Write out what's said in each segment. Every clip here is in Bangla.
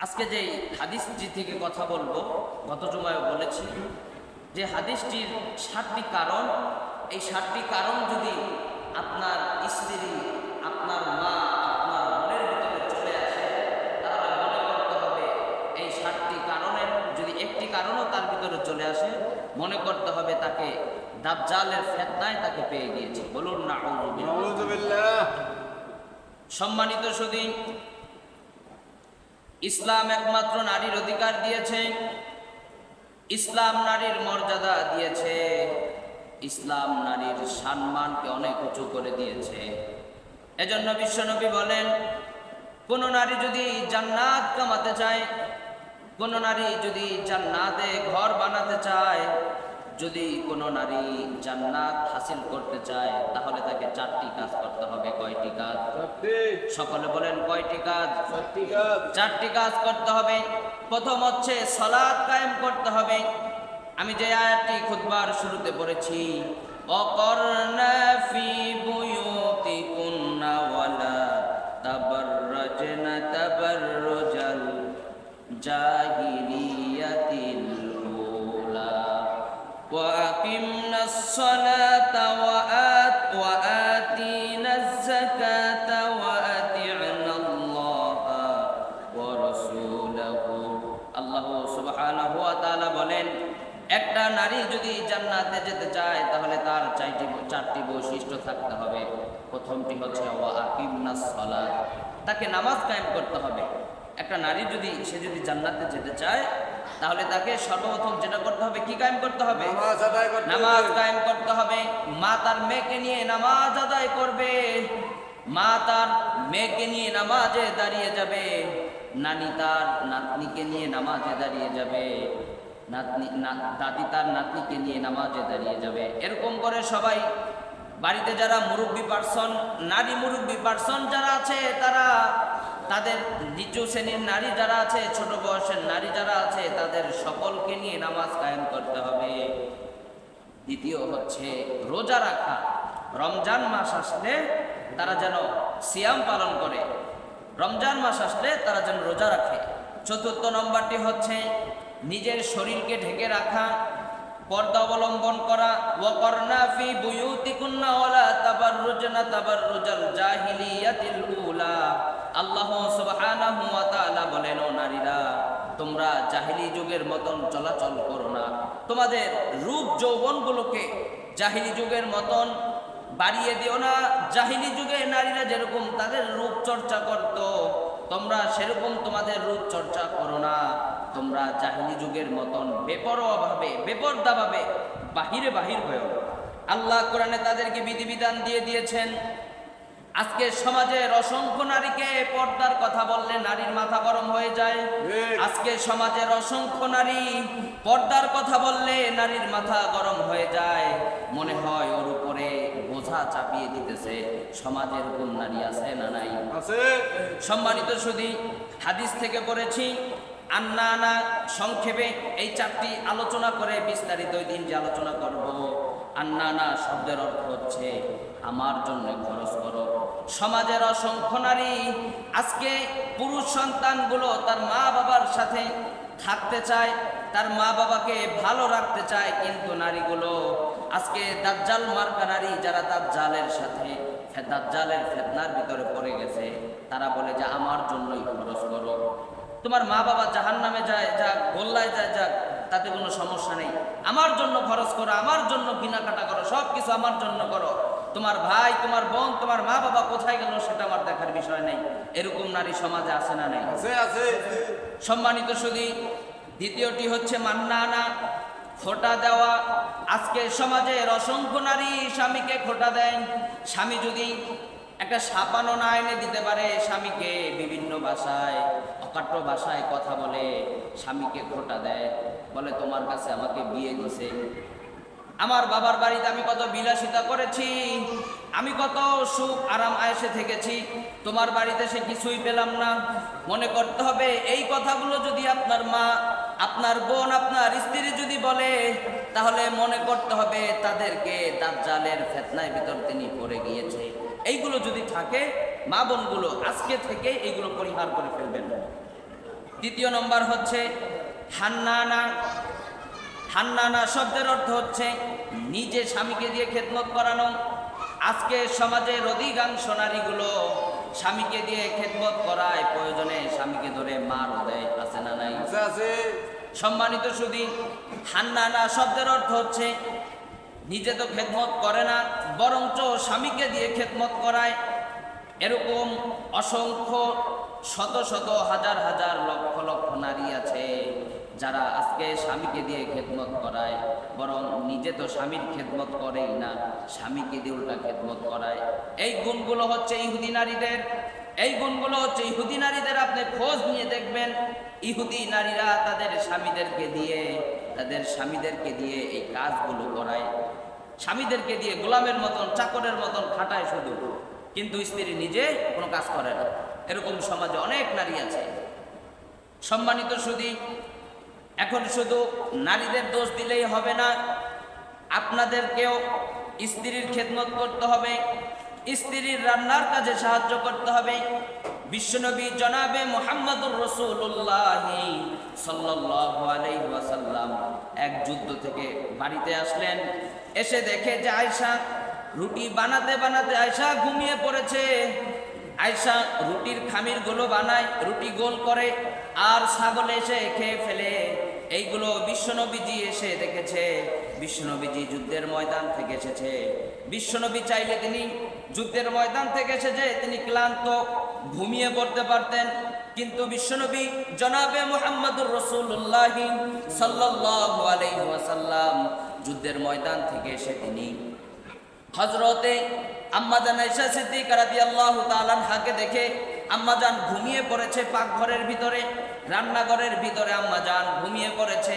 আজকে যে হাদিসটি থেকে কথা বলব গত জুমায় বলেছি যে হাদিসটির সাতটি কারণ এই সাতটি কারণ যদি আপনার স্ত্রী আপনার মা আপনার মনের ভিতরে চলে আসে তাহলে মনে করতে হবে এই ষাটটি কারণের যদি একটি কারণও তার ভিতরে চলে আসে মনে করতে হবে তাকে দাজ্জালের ফেতনায় তাকে পেয়ে গিয়েছে। বলুন না সম্মানিত সুদী ইসলাম একমাত্র নারীর অধিকার দিয়েছে। ইসলাম নারীর মর্যাদা দিয়েছে। ইসলাম নারীর সম্মানকে অনেক উঁচু করে দিয়েছে। এজন্য বিশ্বনবী বলেন, কোন নারী যদি জান্নাত কামাতে চায়, কোন নারী যদি জান্নাতে ঘর বানাতে চায় যদি কোনো নারী জান্নাত হাসিল করতে চায় তাহলে তাকে চারটি কাজ করতে হবে। কয়টি কাজ? সকলে বলেন কয়টি কাজ? চারটি কাজ। করতে হবে। প্রথম হচ্ছে সলাদ কায়েম করতে হবে। আমি যে আয়াতটি খুদবার শুরুতে পড়েছি অকর্ণা ফি বুয়ুতিকুন্না ওয়ালা তাবাররাজনা তাবাররুজাল জাহিলিয়াতিল الصلاة وآت وآتينا الزكاة وأطعنا الله ورسوله আল্লাহ সুবহানাহু ওয়া তাআলা বলেন একটা নারী যদি জান্নাতে যেতে চায় তাহলে তার চারটি চারটি বৈশিষ্ট্য থাকতে হবে প্রথমটি হচ্ছে ওয়া আকিমনাস সালাত তাকে নামাজ কায়েম করতে হবে একটা নারী যদি সে যদি জান্নাতে যেতে চায় তাহলে তাকে সর্বপ্রথম যেটা করতে হবে কি কায়েম করতে হবে? নামাজ আদায় করতে নামাজ কায়েম করতে হবে। মা তার মেয়েকে নিয়ে নামাজ আদায় করবে। মা তার মেয়েকে নিয়ে নামাজে দাঁড়িয়ে যাবে। নানি তার নাতনিকে নিয়ে নামাজে দাঁড়িয়ে যাবে। নাতনি দাদি তার নাতনিকে নিয়ে নামাজে দাঁড়িয়ে যাবে। এরকম করে সবাই বাড়িতে যারা মুরব্বী পার্সন নারী মুরব্বী পার্সন যারা আছে তারা তাদের নিচু শ্রেণির নারী যারা আছে, ছোট বয়সের নারী যারা আছে, তাদের সকলকে নিয়ে নামাজ কায়েম করতে হবে। দ্বিতীয় হচ্ছে রোজা রাখা। রমজান মাস আসলে তারা যেন সিয়াম পালন করে। রমজান মাস আসলে তারা যেন রোজা রাখে। চতুর্থ নম্বরটি হচ্ছে নিজের শরীরকে ঢেকে রাখা, পর্দা অবলম্বন করা। ওয়াকরনা ফি বুয়ুতিকুন্না ওয়ালা তাবাররুজনা তাবাররুজাল জাহিলিয়াতিল উলা। আল্লাহ বলেন, ও নারীরা, তোমরা জাহিলি যুগের মতন চলাচল করো না। তোমাদের রূপ যৌবনগুলোকে জাহিলি যুগের মতন বাড়িয়ে দিও না। জাহিলি যুগে নারীরা যেরকম তাদের রূপ চর্চা করত, তোমরা সেরকম তোমাদের রূপ চর্চা করো না। তোমরা জাহিলি যুগের মতন বেপরোয়াভাবে, বেপরদাভাবে বাহিরে বাহির হয়েও আল্লাহ কোরআনে তাদেরকে বিধিবিধান দিয়ে দিয়েছেন আজকে সমাজের অসংখ্য নারীকে পর্দার কথা বললে নারীর মাথা গরম হয়ে যায়। আজকে সমাজের অসংখ্য নারী পর্দার কথা বললে নারীর মাথা গরম হয়ে যায়। মনে হয় ওর উপরে বোঝা চাপিয়ে দিতেছে সমাজের কোন নারী আছে না নাই। আছে। সম্মানিত সুদী হাদিস থেকে পড়েছি আন্না আনা সংক্ষেপে এই চারটি আলোচনা করে বিস্তারিত ওই দিন যে আলোচনা করব। আন্না আনা শব্দের অর্থ হচ্ছে, আমার জন্য খরচ করো। সমাজের অসংখ্য নারী আজকে পুরুষ সন্তানগুলো তার মা বাবার সাথে থাকতে চায়, তার মা বাবাকে ভালো রাখতে চায়, কিন্তু নারীগুলো আজকে দাজ্জাল মার্কা নারী যারা দাজ্জালের সাথে দাজ্জালের ফেতনার ভিতরে পড়ে গেছে, তারা বলে যে, আমার জন্যই খরচ করো। তোমার মা বাবা জাহান নামে যায়, যাক গোল্লায় যায়, যাক তাতে কোনো সমস্যা নেই। আমার জন্য খরচ করো আমার জন্য কেনাকাটা করো সব কিছু আমার জন্য করো। তোমার ভাই তোমার বোন তোমার মা বাবা কোথায় গেল সেটা আমার দেখার বিষয় নেই। এরকম নারী সমাজে আছে না নেই। সম্মানিত শুধু দ্বিতীয়টি হচ্ছে মান্না আনা খোটা দেওয়া। আজকে সমাজের অসংখ্য নারী স্বামীকে খোটা দেন। স্বামী যদি একটা সাপানো না এনে দিতে পারে স্বামীকে বিভিন্ন ভাষায় অকাট্য ভাষায় কথা বলে, স্বামীকে খোটা দেয়, বলে, তোমার কাছে আমাকে বিয়ে দিছে। আমার বাবার বাড়িতে আমি কত বিলাসিতা করেছি, আমি কত সুখ, আরাম, আয়েসে থেকেছি। তোমার বাড়িতে সে কিছুই পেলাম না। মনে করতে হবে, এই কথাগুলো যদি আপনার মা, আপনার বোন, আপনার স্ত্রী যদি বলে, তাহলে মনে করতে হবে তাদেরকে দাজ্জালের ফেতনায় ভিতর তিনি পড়ে গিয়েছে। এইগুলো যদি থাকে, মা বোনগুলো আজকে থেকে এইগুলো পরিহার করে ফেলবেন। তৃতীয় নম্বর হচ্ছে হান্নানা। হান্নানা শব্দের অর্থ হচ্ছে নিজে স্বামীকে দিয়ে খেদমত করানো। আজকে সমাজের অধিকাংশ নারীগুলো স্বামীকে দিয়ে খেদমত করায় প্রয়োজনে স্বামীকে ধরে মারও দেয় আছে না নাই? সম্মানিত সুদী হান্নানা শব্দের অর্থ হচ্ছে নিজে তো খেদমত করে না বরঞ্চ স্বামীকে দিয়ে খেদমত করায়। এরকম অসংখ্য শত শত হাজার হাজার লক্ষ লক্ষ নারী আছে যারা আজকে স্বামীকে দিয়ে খেদমত করায়, বরং নিজে তো স্বামীর খেদমত করেই না, স্বামীকে দিয়ে উল্টা খেদমত করায়। এই গুণগুলো হচ্ছে ইহুদি নারীদের। এই গুণগুলো হচ্ছে ইহুদি নারীদের। আপনি খোঁজ নিয়ে দেখবেন, ইহুদি নারীরা তাদের স্বামীদেরকে দিয়ে, তাদের স্বামীদেরকে দিয়ে এই কাজগুলো করায়। স্বামীদেরকে দিয়ে গোলামের মতন, চাকরের মতন খাটায় শুধু। কিন্তু স্ত্রী নিজে কোনো কাজ করে না। এরকম সমাজে অনেক নারী আছে। সম্মানিত শুধু এখন শুধু নারীদের দোষ দিলেই হবে না, আপনাদেরকেও স্ত্রীর খেদমত করতে হবে, স্ত্রীর রান্নার কাজে সাহায্য করতে হবে। বিশ্বনবী জনাবে মোহাম্মদুর রসুল্লাহ ওয়াসাল্লাম এক যুদ্ধ থেকে বাড়িতে আসলেন। এসে দেখে যে আয়সা রুটি বানাতে বানাতে আয়সা ঘুমিয়ে পড়েছে। আয়সা রুটির খামিরগুলো বানায়, রুটি গোল করে, আর ছাগল এসে খেয়ে ফেলে। এইগুলো বিশ্বনবীজি এসে দেখেছে। বিশ্বনবীজি যুদ্ধের ময়দান থেকে এসেছে। বিশ্বনবী চাইলে তিনি যুদ্ধের ময়দান থেকে এসেছে, তিনি ক্লান্ত, ঘুমিয়ে পড়তে পারতেন। কিন্তু বিশ্বনবী জনাবে মোহাম্মদুর রসুল্লাহ ওয়াসাল্লাম, যুদ্ধের ময়দান থেকে এসে তিনি হজরতে আম্মাজান আয়েশা সিদ্দিকা রাদিয়াল্লাহু তাআলা হাকে দেখে আম্মাজান ঘুমিয়ে পড়েছে পাকঘরের ভিতরে, রান্নাঘরের ভিতরে আম্মাজান ঘুমিয়ে পড়েছে।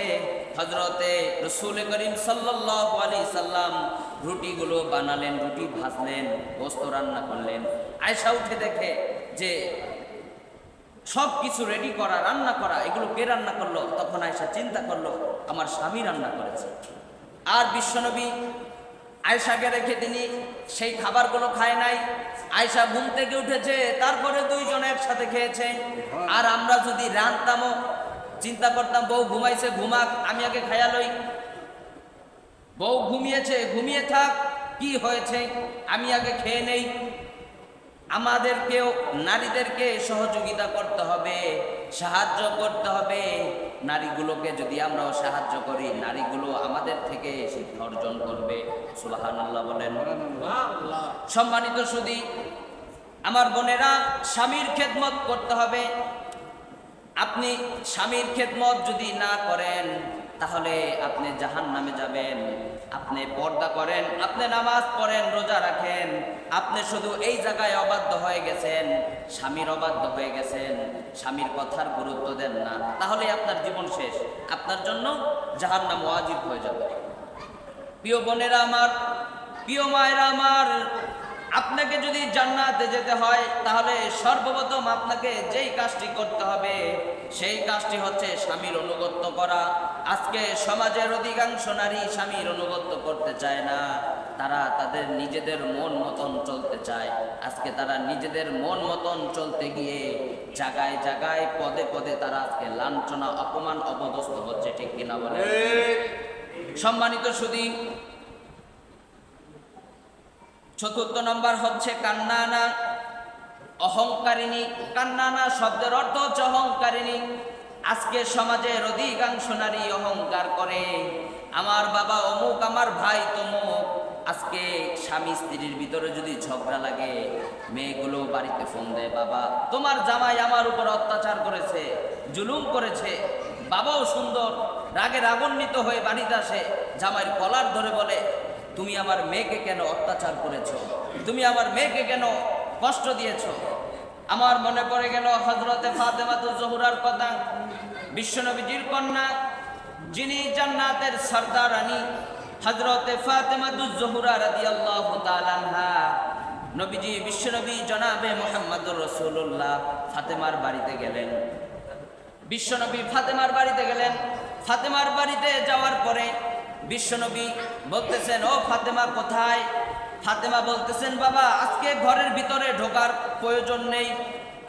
হজরতে রসুল করিম সাল্লাল্লাহু আলাইহি সাল্লাম রুটিগুলো বানালেন, রুটি ভাজলেন, গোস্ত রান্না করলেন। আয়েশা উঠে দেখে যে সব কিছু রেডি করা, রান্না করা, এগুলো কে রান্না করল? তখন আয়সা চিন্তা করল, আমার স্বামী রান্না করেছে। আর বিশ্বনবী আয়সাকে রেখে তিনি সেই খাবারগুলো খায় নাই। আয়সা ঘুম থেকে উঠেছে, তারপরে দুইজন একসাথে খেয়েছে। আর আমরা যদি রানতামও চিন্তা করতাম, বউ ঘুমাইছে, ঘুমাক, আমি আগে খায়া লই। বউ ঘুমিয়েছে, ঘুমিয়ে থাক, কি হয়েছে? আমি আগে খেয়ে নেই। আমাদেরকেও নারীদেরকে সহযোগিতা করতে হবে, সাহায্য করতে হবে। নারীগুলোকে যদি আমরাও সাহায্য করি, নারীগুলো আমাদের থেকে শিক্ষা অর্জন করবে। সুবাহান আল্লাহ বলেন। সম্মানিত সুদী, আমার বোনেরা, স্বামীর খেদমত করতে হবে। আপনি স্বামীর খেদমত যদি না করেন তাহলে আপনি জাহান নামে যাবেন। আপনি পর্দা করেন, আপনি নামাজ পড়েন, রোজা রাখেন। আপনি শুধু এই জায়গায় অবাধ্য হয়ে গেছেন, স্বামীর অবাধ্য হয়ে গেছেন, স্বামীর কথার গুরুত্ব দেন না। তাহলে আপনার জীবন শেষ। আপনার জন্য জাহান নাম ওয়াজিব হয়ে যাবে। প্রিয় বোনেরা আমার, প্রিয় মায়েরা আমার আপনাকে যদি জান্নাতে যেতে হয় তাহলে সর্বপ্রথম আপনাকে যেই কাজটি করতে হবে সেই কাজটি হচ্ছে স্বামীর অনুগত্য করা। আজকে সমাজের অধিকাংশ নারী স্বামীর অনুগত্য করতে চায় না। তারা তাদের নিজেদের মন মতন চলতে চায়। আজকে তারা নিজেদের মন মতন চলতে গিয়ে জায়গায় জায়গায় পদে পদে তারা আজকে লাঞ্ছনা অপমান অপদস্থ হচ্ছে ঠিক কিনা বলে সম্মানিত সুদী চতুর্থ নম্বর হচ্ছে কান্নানা, অহংকারিণী। কান্নানা শব্দের অর্থ হচ্ছে অহংকারিণী। আজকে সমাজের অধিকাংশ নারী অহংকার করে। আমার বাবা অমুক, আমার ভাই তমুক। আজকে স্বামী স্ত্রীর ভিতরে যদি ঝগড়া লাগে, মেয়েগুলো বাড়িতে ফোন দেয়, বাবা, তোমার জামাই আমার উপর অত্যাচার করেছে, জুলুম করেছে, বাবাও সুন্দর, রাগে রাগান্বিত হয়ে বাড়িতে আসে। জামাইয়ের কলার ধরে বলে তুমি আমার মেয়েকে কেন অত্যাচার করেছ? তুমি আমার মেয়েকে কেন কষ্ট দিয়েছ? আমার মনে পড়ে গেল হজরতে ফাতেমাতু জহুরার কথা। বিশ্বনবীজির কন্যা, যিনি জান্নাতের সর্দারানী হজরতে ফাতেমাতু জহুরা রাদিয়াল্লাহু তাআলা আনহা। নবীজি, বিশ্বনবী জনাবে মোহাম্মদুর রসুল্লাহ ফাতেমার বাড়িতে গেলেন। বিশ্বনবী ফাতেমার বাড়িতে গেলেন। ফাতেমার বাড়িতে যাওয়ার পরে বিশ্বনবী বলতেছেন, ও ফাতেমা, কোথায়? ফাতেমা বলতেছেন, বাবা, আজকে ঘরের ভিতরে ঢোকার প্রয়োজন নেই,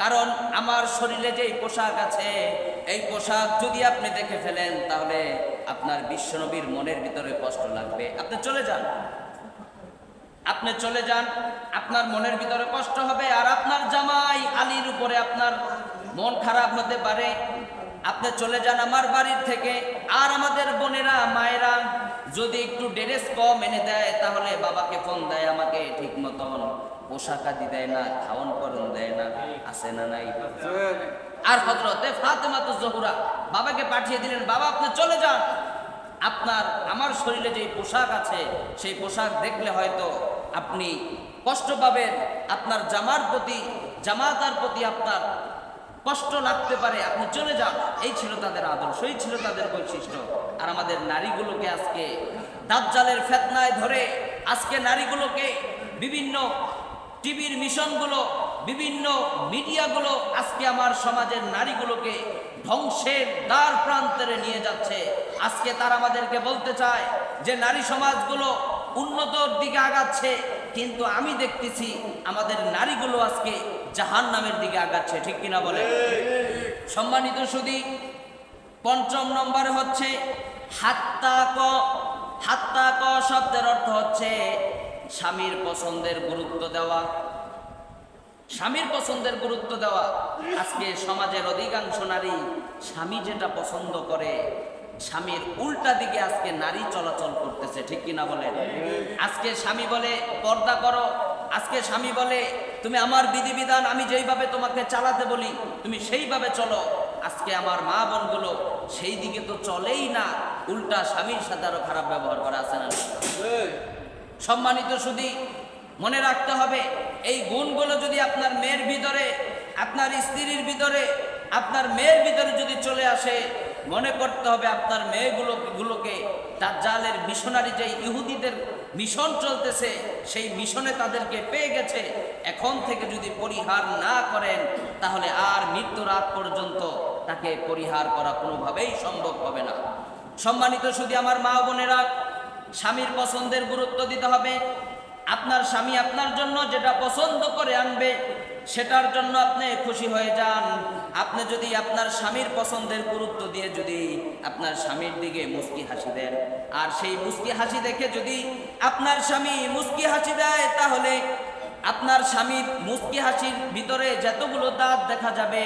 কারণ আমার শরীরে যে পোশাক আছে, এই পোশাক যদি আপনি দেখে ফেলেন, তাহলে আপনার বিশ্বনবীর মনের ভিতরে কষ্ট লাগবে। আপনি চলে যান। আপনি চলে যান, আপনার মনের ভিতরে কষ্ট হবে, আর আপনার জামাই আলীর উপরে আপনার মন খারাপ হতে পারে। আপনি চলে যান আমার বাড়ির থেকে। আর আমাদের বোনেরা, মায়েরা, যদি একটু ড্রেস কম এনে দেয়, তাহলে বাবাকে ফোন দেয়, আমাকে ঠিক মতন পোশাক আদি দেয় না খাওয়ান করন দেয় না আসে না নাই। আর হজরতে ফাতেমা তো জহুরা, বাবাকে পাঠিয়ে দিলেন, বাবা, আপনি চলে যান। আপনার, আমার শরীরে যে পোশাক আছে, সেই পোশাক দেখলে হয়তো আপনি কষ্ট পাবেন। আপনার জামার প্রতি, জামাতার প্রতি আপনার কষ্ট লাগতে পারে, আপনি চলে যান। এই ছিল তাদের আদর্শ, এই ছিল তাদের বৈশিষ্ট্য। আর আমাদের নারীগুলোকে আজকে দাজ্জালের ফেতনায় ধরে, আজকে নারীগুলোকে বিভিন্ন টিভির মিশনগুলো, বিভিন্ন মিডিয়াগুলো আজকে আমার সমাজের নারীগুলোকে ধ্বংসের দ্বার প্রান্তরে নিয়ে যাচ্ছে। আজকে তারা আমাদেরকে বলতে চায় যে, নারী সমাজগুলো উন্নতর দিকে আগাচ্ছে, কিন্তু আমি দেখতেছি আমাদের নারীগুলো আজকে জাহান নামের দিকে আগাচ্ছে, ঠিক কিনা বলে সম্মানিত সুদী পঞ্চম নম্বরে হচ্ছে হাত্তা ক হাত্তা ক শব্দের অর্থ হচ্ছে স্বামীর পছন্দের গুরুত্ব দেওয়া। স্বামীর পছন্দের গুরুত্ব দেওয়া, আজকে সমাজের অধিকাংশ নারী স্বামী যেটা পছন্দ করে, স্বামীর উল্টা দিকে আজকে নারী চলাচল করতেছে, ঠিক কিনা বলেন? আজকে স্বামী বলে, পর্দা করো আজকে স্বামী বলে তুমি আমার বিধিবিধান আমি যেইভাবে তোমাকে চালাতে বলি তুমি সেইভাবে চলো। আজকে আমার মা বোনগুলো সেই দিকে তো চলেই না। উল্টা স্বামীর সাথে আরও খারাপ ব্যবহার করা আছে না? সম্মানিত শুধু মনে রাখতে হবে এই গুণগুলো যদি আপনার মেয়ের ভিতরে আপনার স্ত্রীর ভিতরে আপনার মেয়ের ভিতরে যদি চলে আসে মনে করতে হবে আপনার মেয়েগুলো গুলোকে তার জালের মিশনারি যে ইহুদিদের মিশন চলতেছে, সেই মিশনে তাদেরকে পেয়ে গেছে। এখন থেকে যদি পরিহার না করেন, তাহলে আর মৃত্যুর আগ পর্যন্ত তাকে পরিহার করা কোনোভাবেই সম্ভব হবে না। সম্মানিত শুধু আমার মা বোনেরা, স্বামীর পছন্দের গুরুত্ব দিতে হবে। আপনার স্বামী আপনার জন্য যেটা পছন্দ করে আনবে সেটার জন্য আপনি খুশি হয়ে যান। আপনি যদি আপনার স্বামীর পছন্দের গুরুত্ব দিয়ে যদি আপনার স্বামীর দিকে মুস্কি হাসি দেন। আর সেই মুস্কি হাসি দেখে যদি আপনার স্বামী মুস্কি হাসি দেয় তাহলে আপনার স্বামীর মুস্কি হাসির ভিতরে যতগুলো দাঁত দেখা যাবে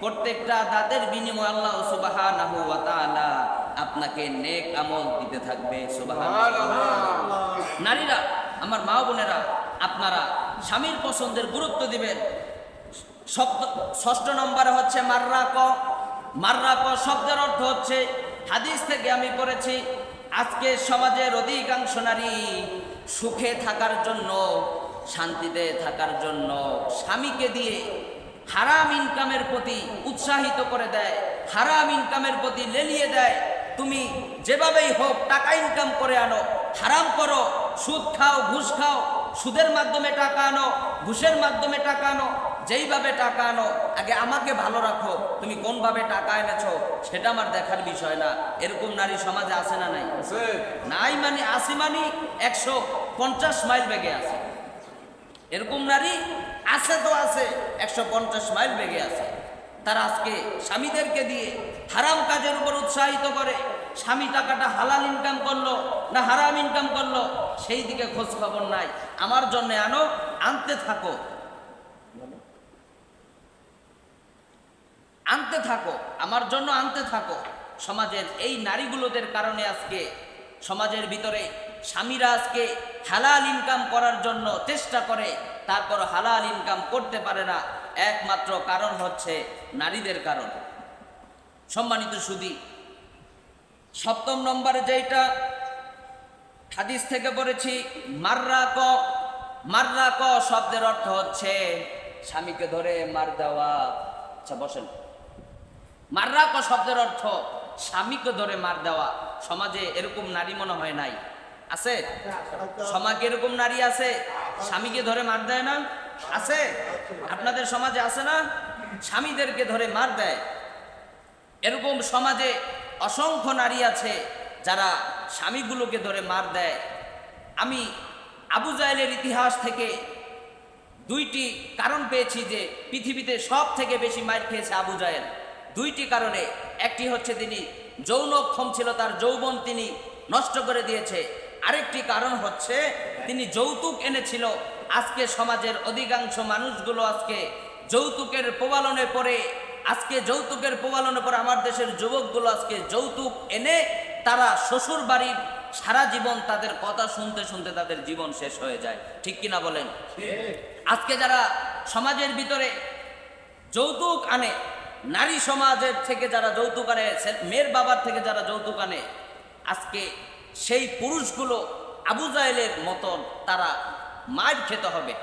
প্রত্যেকটা দাঁতের বিনিময় আল্লাহ ওয়া আপনাকে নেক আমল দিতে থাকবে। সুবহানাল্লাহ। নারীরা আমার মা বোনেরা, আপনারা স্বামীর পছন্দের গুরুত্ব দিবেন। শব্দ, ষষ্ঠ নম্বরে হচ্ছে মাররা ক মাররা ক শব্দের অর্থ হচ্ছে, হাদিস থেকে আমি পড়েছি, আজকে সমাজের অধিকাংশ নারী সুখে থাকার জন্য, শান্তিতে থাকার জন্য স্বামীকে দিয়ে হারাম ইনকামের প্রতি উৎসাহিত করে দেয়, হারাম ইনকামের প্রতি লেলিয়ে দেয়। তুমি যেভাবেই হোক টাকা ইনকাম করে আনো হারাম করো সুদ খাও ঘুষ খাও সুদের মাধ্যমে টাকা আনো ঘুষের মাধ্যমে টাকা আনো যেইভাবে টাকা আনো আগে আমাকে ভালো রাখো তুমি কোনভাবে টাকা এনেছো সেটা আমার দেখার বিষয় না। এরকম নারী সমাজে আছে না নাই? নাই মানে আসি মানে একশো পঞ্চাশ মাইল বেগে আছে। এরকম নারী আছে তো আছে একশো পঞ্চাশ মাইল বেগে আছে। তারা আজকে স্বামীদেরকে দিয়ে হারাম কাজের উপর উৎসাহিত করে স্বামী টাকাটা হালাল ইনকাম করল না হারাম ইনকাম করল, সেই দিকে খোঁজ খবর নাই। আমার জন্য আনো, আনতে থাকো। আনতে থাকো, আমার জন্য আনতে থাকো। সমাজের এই নারীগুলোদের কারণে আজকে, সমাজের ভিতরে স্বামীরা আজকে হালাল ইনকাম করার জন্য চেষ্টা করে, তারপর হালাল ইনকাম করতে পারে না। একমাত্র কারণ হচ্ছে নারীদের কারণ। সম্মানিত সুদী সপ্তম নম্বরে যেটা হাদিস থেকে পড়েছি মাররা ক মাররা ক শব্দের অর্থ হচ্ছে স্বামীকে ধরে মার দেওয়া। আচ্ছা বসেন। মাররা ক শব্দের অর্থ স্বামীকে ধরে মার দেওয়া। সমাজে এরকম নারী মনে হয় নাই। আছে? সমাজে এরকম নারী আছে, স্বামীকে ধরে মার দেয় না? আছে? আপনাদের সমাজে আছে না? স্বামীদেরকে ধরে মার দেয়। এরকম সমাজে অসংখ্য নারী আছে যারা স্বামীগুলোকে ধরে মার দেয়। আমি আবু জাহেলের ইতিহাস থেকে দুইটি কারণ পেয়েছি যে পৃথিবীতে সব থেকে বেশি মাইর খেয়েছে আবু জাহেল। দুইটি কারণে, একটি হচ্ছে তিনি যৌনক্ষম ছিল, তার যৌবন তিনি নষ্ট করে দিয়েছে। আরেকটি কারণ হচ্ছে, তিনি যৌতুক এনেছিল। আজকে সমাজের অধিকাংশ মানুষগুলো আজকে যৌতুকের প্রবালনে পড়ে আজকে যৌতুকের প্রবালনে পর আমার দেশের যুবকগুলো আজকে যৌতুক এনে তারা শ্বশুর বাড়ির সারা জীবন তাদের কথা শুনতে শুনতে তাদের জীবন শেষ হয়ে যায়। ঠিক কিনা বলেন? আজকে যারা সমাজের ভিতরে যৌতুক আনে, নারী সমাজের থেকে যারা যৌতুক আনে মেয়ের বাবার থেকে যারা যৌতুক আনে, আজকে সেই পুরুষগুলো আবু জাহেলের মতন তারা মার খেতে হবে।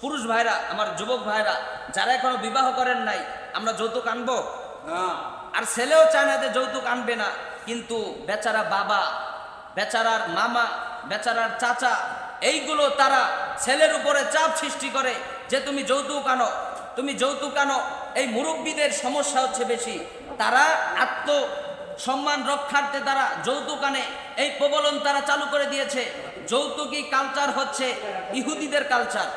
পুরুষ ভাইরা আমার যুবক ভাইরা যারা এখনও বিবাহ করেন নাই আমরা যৌতুক আনব? না। আর ছেলেও চায় না যে যৌতুক আনবে না কিন্তু বেচারা বাবা বেচারার মামা বেচারার চাচা এইগুলো তারা ছেলের উপরে চাপ সৃষ্টি করে যে তুমি যৌতুক আনো। তুমি যৌতুক আনো এই মুরব্বীদের সমস্যা হচ্ছে বেশি। তারা আত্ম সম্মান রক্ষার্থে তারা যৌতুক আনে। এই প্রবলন তারা চালু করে দিয়েছে। যৌতুকি কালচার হচ্ছে ইহুদিদের কালচার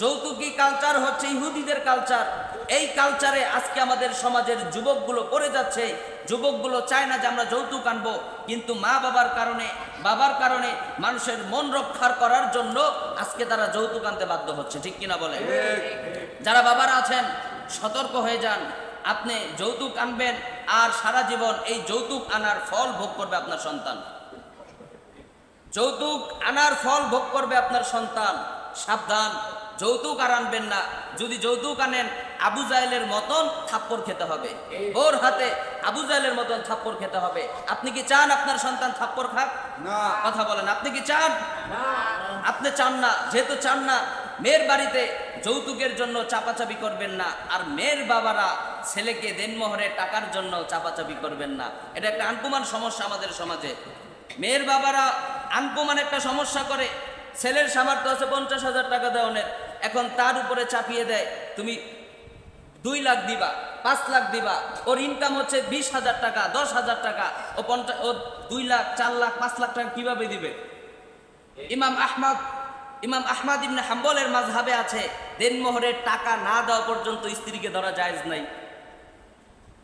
যৌতুকি কালচার হচ্ছে ইহুদিদের কালচার এই কালচারে আজকে আমাদের সমাজের যুবকগুলো পড়ে যাচ্ছে। যুবকগুলো চায় না যে আমরা যৌতুক আনব। কিন্তু মা বাবার কারণে বাবার কারণে মানুষের মন রক্ষার করার জন্য আজকে তারা যৌতুক আনতে বাধ্য হচ্ছে। ঠিক কিনা বলে যারা বাবারা আছেন, সতর্ক হয়ে যান। আপনি যৌতুক আনবেন আর সারা জীবন এই যৌতুক আনার ফল ভোগ করবে আপনার সন্তান। যৌতুক আনার ফল ভোগ করবে আপনার সন্তান। সাবধান। যৌতুক আর আনবেন না। যদি যৌতুক আনেন আবু জাহেলের মতন থাপ্পড় খেতে হবে। ওর হাতে আবু জাহেলের মতন থাপ্পড় খেতে হবে। আপনি কি চান আপনার সন্তান থাপ্পড় খাক? না। কথা বলেন আপনি কি চান? আপনি চান না যেহেতু চান না মেয়ের বাড়িতে যৌতুকের জন্য চাপাচাপি করবেন না আর মেয়ের বাবারা ছেলেকে দেনমোহরে টাকার জন্য চাপাচাপি করবেন না। এটা একটা আনকুমান সমস্যা আমাদের সমাজে। মেয়ের বাবারা আনকুমান একটা সমস্যা করে। ছেলের সামর্থ্য আছে পঞ্চাশ হাজার টাকা দেওয়ানের এখন তার উপরে চাপিয়ে দেয়। তুমি দুই লাখ দিবা, পাঁচ লাখ দিবা। ওর ইনকাম হচ্ছে বিশ হাজার টাকা, দশ হাজার টাকা। ও পঞ্চাশ ও দুই লাখ, চার লাখ, পাঁচ লাখ টাকা কীভাবে দিবে? ইমাম আহমদ ইমাম আহমদ ইবনে হাম্বলের মাঝহাবে আছে দেনমোহরের টাকা না দেওয়া পর্যন্ত স্ত্রীকে ধরা জায়েজ নাই।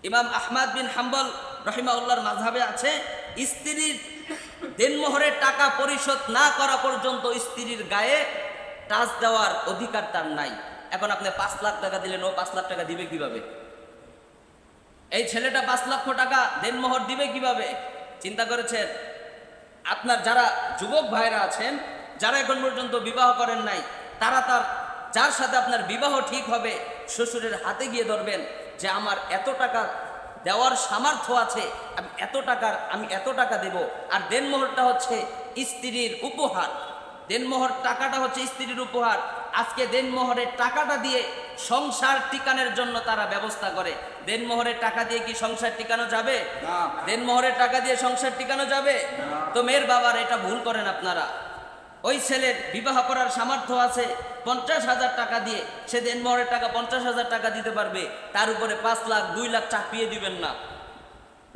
ইমাম আহমদ বিন হাম্বল রহিমাউল্লাহর মাঝহাবে আছে, স্ত্রীর দেনমোহরের টাকা পরিশোধ না করা পর্যন্ত স্ত্রীর গায়ে টাচ দেওয়ার অধিকার তার নাই। এখন আপনি পাঁচ লাখ টাকা দিলেন, ও পাঁচ লাখ টাকা দিবে কীভাবে? এই ছেলেটা পাঁচ লক্ষ টাকা দেনমোহর দিবে কীভাবে? চিন্তা করেছেন? আপনার যারা যুবক ভাইরা আছেন, যারা এখন পর্যন্ত বিবাহ করেন নাই, তারা তার, যার সাথে আপনার বিবাহ ঠিক হবে, শ্বশুরের হাতে গিয়ে ধরবেন যে আমার এত টাকা দেওয়ার সামর্থ্য আছে আমি এত টাকার আমি এত টাকা দেব। আর দেনমোহরটা হচ্ছে স্ত্রীর উপহার। দেনমোহর টাকাটা হচ্ছে স্ত্রীর উপহার। আজকে দেনমোহরের টাকাটা দিয়ে সংসার টিকানোর জন্য তারা ব্যবস্থা করে। দেনমোহরের টাকা দিয়ে কি সংসার টিকানো যাবে। দেনমোহরের টাকা দিয়ে সংসার টিকানো যাবে? তো মেয়ের বাবার এটা ভুল করেন আপনারা। ওই ছেলের বিবাহ করার সামর্থ্য আছে, পঞ্চাশ হাজার টাকা দিয়ে সে দেনমোহরের টাকা পঞ্চাশ হাজার টাকা দিতে পারবে, তার উপরে পাঁচ লাখ, দুই লাখ চাপিয়ে দিবেন না।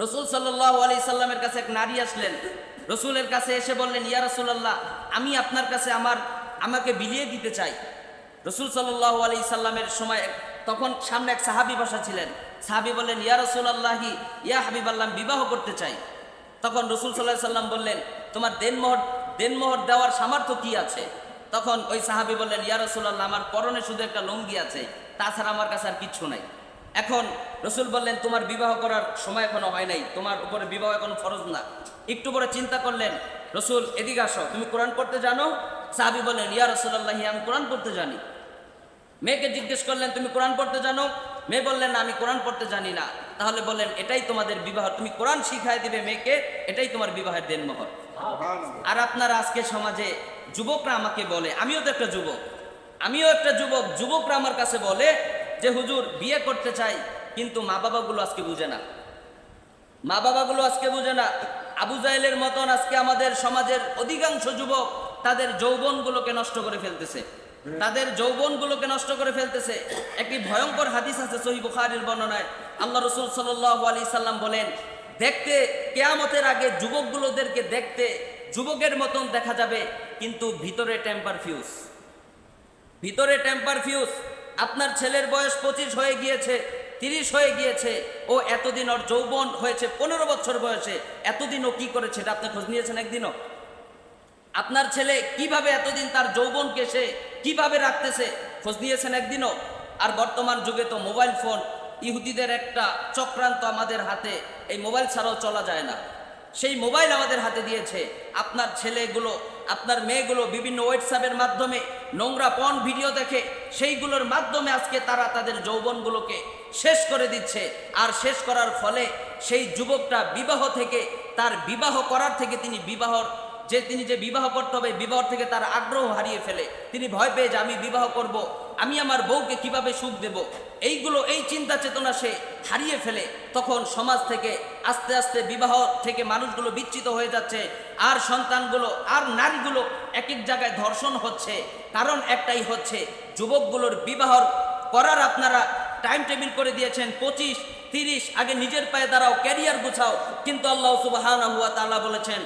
রসুল সাল্লাহ আলি সাল্লামের কাছে এক নারী আসলেন। রসুলের কাছে এসে বললেন, ইয়া রসুল্লাহ আমি আপনার কাছে আমার, আমাকে বিলিয়ে দিতে চাই। রসুল সাল্লাহ আলি সাল্লামের সময় তখন সামনে এক সাহাবি বসা ছিলেন। সাহাবি বললেন, ইয়া রসুল্লাহি ইয়া হাবিব আল্লাহ বিবাহ করতে চাই। তখন রসুল সাল্লাহ সাল্লাম বললেন, তোমার দেনমোহর দেনমোহর দেওয়ার সামর্থ্য কি আছে? তখন ওই সাহাবি বললেন, ইয়া রসুল্লাহ আমার পরনে শুধু একটা লুঙ্গি আছে, তাছাড়া আমার কাছে আর কিচ্ছু নাই। এখন রসুল বললেন, তোমার বিবাহ করার সময় এখনও হয় নাই, তোমার উপরে বিবাহ এখনও ফরজ না। একটু পরে চিন্তা করলেন, রসুল, এদিকে আসো, তুমি কোরআন পড়তে জানো? সাহাবি বললেন, ইয়া রসুল্লাহ আমি কোরআন পড়তে জানি। মেয়েকে জিজ্ঞেস করলেন, তুমি কোরআন পড়তে জানো? মেয়ে বললেন, না, আমি কোরআন পড়তে জানি না। তাহলে বললেন, এটাই তোমাদের বিবাহ, তুমি কোরআন শিখাই দিবে মেয়েকে, এটাই তোমার বিবাহের দেনমোহর। আর আপনারা আজকে সমাজে যুবকরা আমাকে বলে, আমিও তো একটা যুবক, আমিও একটা যুবক, যুবকরা আমার কাছে বলে যে, হুজুর, বিয়ে করতে চাই, কিন্তু মা বাবাগুলো আজকে বুঝে না। মা বাবাগুলো আজকে বুঝে না। আবু জাহেলের মতন আজকে আমাদের সমাজের অধিকাংশ যুবক তাদের যৌবনগুলোকে নষ্ট করে ফেলতেছে। তাদের যৌবনগুলোকে নষ্ট করে ফেলতেছে। একটি ভয়ঙ্কর হাদিস আছে সহি বুখারির বর্ণনায়। আল্লাহ রসুল সাল্লাহ আলি সাল্লাম বলেন দেখতে, কেয়ামতের আগে যুবকগুলোদেরকে দেখতে যুবকের মতন দেখা যাবে, কিন্তু ভিতরে টেম্পার ফিউজ ভিতরে টেম্পার ফিউজ আপনার ছেলের বয়স পঁচিশ হয়ে গিয়েছে, তিরিশ হয়ে গিয়েছে, ও এতদিন ওর যৌবন হয়েছে, পনেরো বছর বয়সে। এতদিন ও কি করেছে এটা আপনি খোঁজ নিয়েছেন একদিনও? আপনার ছেলে কীভাবে এতদিন তার যৌবনকে সে কীভাবে রাখতেছে, খোঁজ নিয়েছেন একদিনও? আর বর্তমান যুগে তো মোবাইল ফোন, ইহুদিদের একটা চক্রান্ত আমাদের হাতে। এই মোবাইল ছাড়াও চলা যায় না। সেই মোবাইল আমাদের হাতে দিয়েছে। আপনার ছেলেগুলো, আপনার মেয়েগুলো বিভিন্ন হোয়াটসঅ্যাপের মাধ্যমে, নোংরা পণ ভিডিও দেখে, সেইগুলোর মাধ্যমে আজকে তারা তাদের যৌবনগুলোকে শেষ করে দিচ্ছে। আর শেষ করার ফলে সেই যুবকটা বিবাহ থেকে, তার বিবাহ করার থেকে তিনি বিবাহর যে তিনি যে বিবাহ করতে হবে, বিবাহ থেকে তার আগ্রহ হারিয়ে ফেলে। তিনি ভয় পেয়ে যে আমি বিবাহ করব, আমি আমার বউকে কীভাবে সুখ দেব? এইগুলো, এই চিন্তা চেতনা সে হারিয়ে ফেলে। তখন সমাজ থেকে আস্তে আস্তে বিবাহ থেকে মানুষগুলো বিচ্ছিত হয়ে যাচ্ছে। আর সন্তানগুলো, আর নারীগুলো এক এক জায়গায় ধর্ষণ হচ্ছে। কারণ একটাই হচ্ছে, যুবকগুলোর বিবাহ করার আপনারা টাইম টেবিল করে দিয়েছেন পঁচিশ, তিরিশ, আগে নিজের পায়ে দাঁড়াও, ক্যারিয়ার গুছাও। কিন্তু আল্লাহ সুবাহ বলেছেন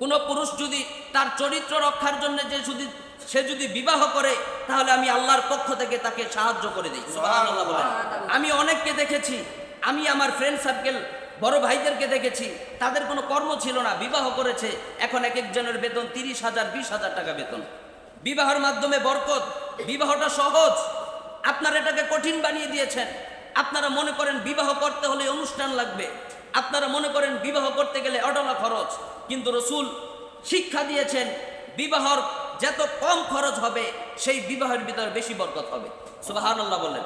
কোনো পুরুষ যদি তার চরিত্র রক্ষার জন্য যে যদি সে যদি বিবাহ করে তাহলে আমি আল্লাহর পক্ষ থেকে তাকে সাহায্য করে দিই। আমি অনেককে দেখেছি আমি আমার ফ্রেন্ড সার্কেল বড় ভাইদেরকে দেখেছি তাদের কোনো কর্ম ছিল না বিবাহ করেছে এখন এক একজনের বেতন তিরিশ হাজার বিশ হাজার টাকা বেতন। বিবাহের মাধ্যমে বরকত বিবাহটা সহজ। আপনারা এটাকে কঠিন বানিয়ে দিয়েছেন। আপনারা মনে করেন বিবাহ করতে হলে অনুষ্ঠান লাগবে। আপনারা মনে করেন বিবাহ করতে গেলে অডলা খরচ। কিন্তু রসুল শিক্ষা দিয়েছেন, বিবাহর যত কম খরচ হবে, সেই বিবাহের ভিতরে বেশি বরকত হবে। সুবাহান্লাহ বললেন।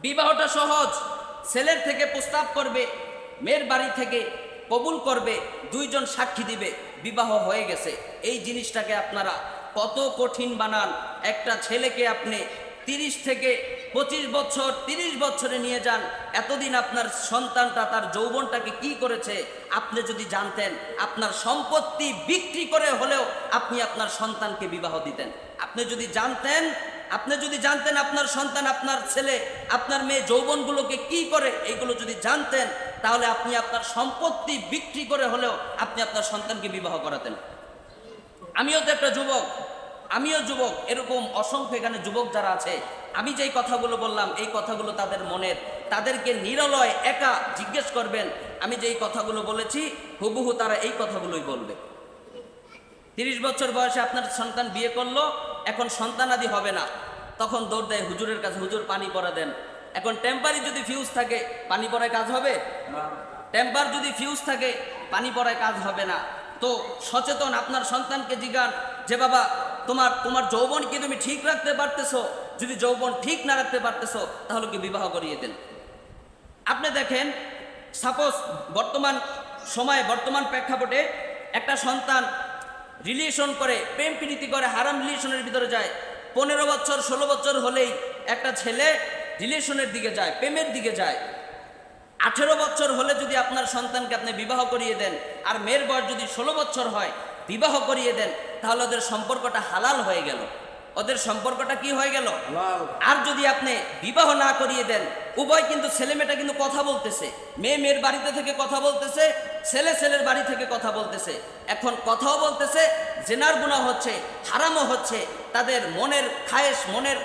বিবাহটা সহজ। ছেলের থেকে প্রস্তাব করবে, মেয়ের বাড়ি থেকে কবুল করবে, দুইজন সাক্ষী দিবে, বিবাহ হয়ে গেছে। এই জিনিসটাকে আপনারা কত কঠিন বানান। একটা ছেলেকে আপনি তিরিশ থেকে পঁচিশ বছর, তিরিশ বছরে নিয়ে যান। এতদিন আপনার সন্তানটা, তার যৌবনটাকে কি করেছে, আপনি যদি জানতেন, আপনার সম্পত্তি বিক্রি করে হলেও আপনি আপনার সন্তানকে বিবাহ দিতেন। আপনি যদি জানতেন, আপনি যদি জানতেন আপনার সন্তান, আপনার ছেলে, আপনার মেয়ে যৌবনগুলোকে কি করে, এগুলো যদি জানতেন, তাহলে আপনি আপনার সম্পত্তি বিক্রি করে হলেও আপনি আপনার সন্তানকে বিবাহ করাতেন। আমিও তো একটা যুবক। আমিও যুবক এরকম অসংখ্য এখানে যুবক যারা আছে আমি যেই কথাগুলো বললাম এই কথাগুলো তাদের মনের তাদেরকে নিরলয় একা জিজ্ঞেস করবেন আমি যেই কথাগুলো বলেছি হুবহু তারা এই কথাগুলোই বলবে। তিরিশ বছর বয়সে আপনার সন্তান বিয়ে করল এখন সন্তানাদি হবে না। তখন দৌড় দেয় হুজুরের কাছে হুজুর পানি পরা দেন। এখন টেম্পারি যদি ফিউজ থাকে পানি পরায় কাজ হবে? টেম্পার যদি ফিউজ থাকে পানি পরায় কাজ হবে না। তো সচেতন আপনার সন্তানকে জিজ্ঞান যে বাবা তোমার তোমার যৌবন কি তুমি ঠিক রাখতে পারতেছো, যদি যৌবন ঠিক না রাখতে পারতেছো, তাহলে কি বিবাহ করিয়ে দেন? আপনি দেখেন সাপোজ বর্তমান সময়ে, বর্তমান প্রেক্ষাপটে একটা সন্তান রিলেশন করে, প্রেম প্রীতি করে, হারাম রিলেশনের ভিতরে যায়। পনেরো বছর, ষোলো বছর হলেই একটা ছেলে রিলেশনের দিকে যায়, প্রেমের দিকে যায়। আঠেরো বছর হলে যদি আপনার সন্তানকে আপনি বিবাহ করিয়ে দেন, আর মেয়ের বয়স যদি ষোলো বছর হয় বিবাহ করিয়ে দেন তাহলে ওদের সম্পর্কটা হালাল হয়ে গেল। ওদের সম্পর্কটা কি হয়ে গেল? আর যদি আপনি বিবাহ না করিয়ে দেন উভয় কিন্তু ছেলে মেয়েটা কিন্তু কথা বলতেছে। মেয়ে মেয়ের বাড়িতে থেকে কথা বলতেছে ছেলে ছেলের বাড়ি থেকে কথা বলতেছে। এখন কথাও বলতেছে জেনার গুণা হচ্ছে হারামও হচ্ছে তাদের মনের খায়েশ মনের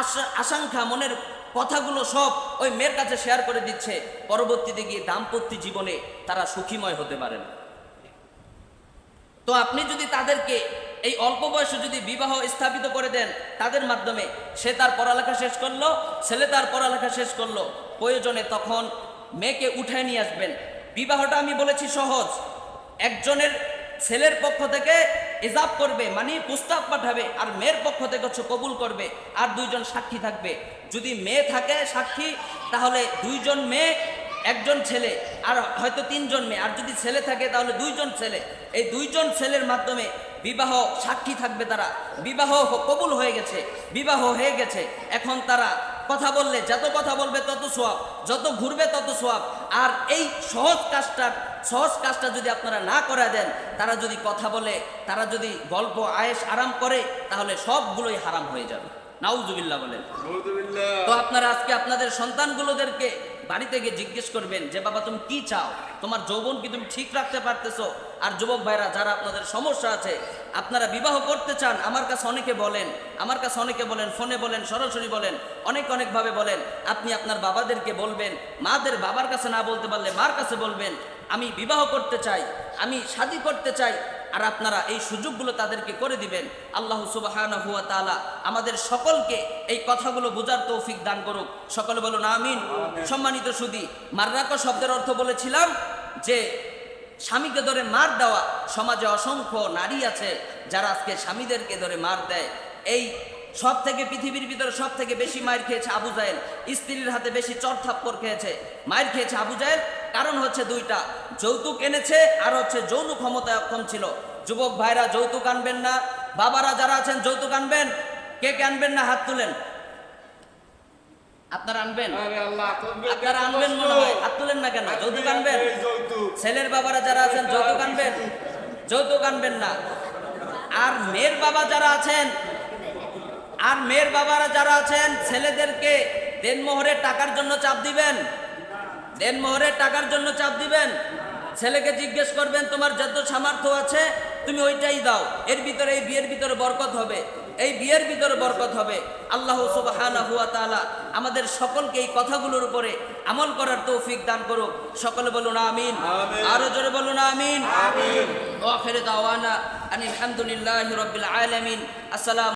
আশা আকাঙ্ক্ষা মনের কথাগুলো সব ওই মেয়ের কাছে শেয়ার করে দিচ্ছে। পরবর্তীতে গিয়ে দাম্পত্য জীবনে তারা সুখীময় হতে পারেন তো আপনি যদি তাদেরকে এই অল্প বয়সে যদি বিবাহ স্থাপিত করে দেন, তাদের মাধ্যমে সে তার পড়ালেখা শেষ করল, ছেলে তার পড়ালেখা শেষ করল, প্রয়োজনে তখন মেয়েকে উঠায় নিয়ে আসবেন। বিবাহটা আমি বলেছি সহজ। একজনের ছেলের পক্ষ থেকে এজাব করবে মানে প্রস্তাব পাঠাবে, আর মেয়ের পক্ষ থেকে হচ্ছে কবুল করবে, আর দুইজন সাক্ষী থাকবে। যদি মেয়ে থাকে সাক্ষী, তাহলে দুইজন মেয়ে একজন ছেলে আর হয়তো তিনজন মেয়ে। আর যদি ছেলে থাকে তাহলে দুইজন ছেলে। এই দুইজন ছেলের মাধ্যমে বিবাহ সাক্ষী থাকবে তারা। বিবাহ কবুল হয়ে গেছে বিবাহ হয়ে গেছে। এখন তারা কথা বললে যত কথা বলবে তত সোয়াব যত ঘুরবে তত সোয়াব। আর এই সহজ কাজটার সহজ কাজটা যদি আপনারা না করে দেন তারা যদি কথা বলে তারা যদি গল্প আয়েস আরাম করে তাহলে সবগুলোই হারাম হয়ে যাবে। নাউজুবিল্লাহ বলেন। তো আপনারা আজকে আপনাদের সন্তানগুলোদেরকে বাড়িতে গিয়ে জিজ্ঞেস করবেন যে, বাবা, তুমি কি চাও? তোমার যৌবন কি তুমি ঠিক রাখতে পারতেছো? আর যুবক ভাইরা, যারা আপনাদের সমস্যা আছে, আপনারা বিবাহ করতে চান, আমার কাছে অনেকে বলেন, আমার কাছে অনেকে বলেন, ফোনে বলেন, সরাসরি বলেন, অনেক অনেকভাবে বলেন, আপনি আপনার বাবাদেরকে বলবেন, মাদের বাবার কাছে না বলতে পারলে মার কাছে বলবেন, আমি বিবাহ করতে চাই, আমি শাদি করতে চাই আর আপনারা এই সুযোগগুলো তাদেরকে করে দিবেন। আল্লাহ সুবাহানা হুয়া তালা আমাদের সকলকে এই কথাগুলো বোঝার তৌফিক দান করুক। সকলে বলুন আমিন। সম্মানিত সুদী মার্রাক শব্দের অর্থ বলেছিলাম যে স্বামীকে ধরে মার দেওয়া সমাজে অসংখ্য নারী আছে যারা আজকে স্বামীদেরকে ধরে মার দেয়। এই সব থেকে পৃথিবীর ভিতরে সব থেকে বেশি মায়ের খেয়েছে আবু জাহেল। স্ত্রীর হাতে বেশি চর থাপ্পড় খেয়েছে। মায়ের খেয়েছে আবু জাহেল। কারণ হচ্ছে দুইটা। যৌতুক এনেছে আর হচ্ছে যৌন ক্ষমতায় অক্ষম ছিল। যুবক ভাইরা যৌতুক আনবেন না। বাবারা যারা আছেন যৌতুক আনবেন। কে কে আনবেন না? হাত তুলেন। আপনারা আনবেন? আপনারা আনবেন মনে হয়। হাত তুলেন না কেন? যৌতুক আনবেন? ছেলের বাবারা যারা আছেন যৌতুক আনবেন? যৌতুক আনবেন না। আর মেয়ের বাবা যারা আছেন আর মেয়ের বাবারা যারা আছেন ছেলেদেরকে দেনমোহরের টাকার জন্য চাপ দিবেন। দেনমোহরের টাকার জন্য চাপ দিবেন। ছেলেকে জিজ্ঞেস করবেন তোমার যত সামর্থ্য আছে তুমি ওইটাই দাও। এর ভিতরে এই বিয়ের ভিতরে বরকত হবে। এই বিয়ের ভিতরে বরকত হবে। আল্লাহ তাআলা আমাদের সকলকে এই কথাগুলোর উপরে আমল করার তৌফিক দান করুক। সকলে বলুন আমিন। আরও জোরে বলুন আমিন। দাওয়ানা আসসালাম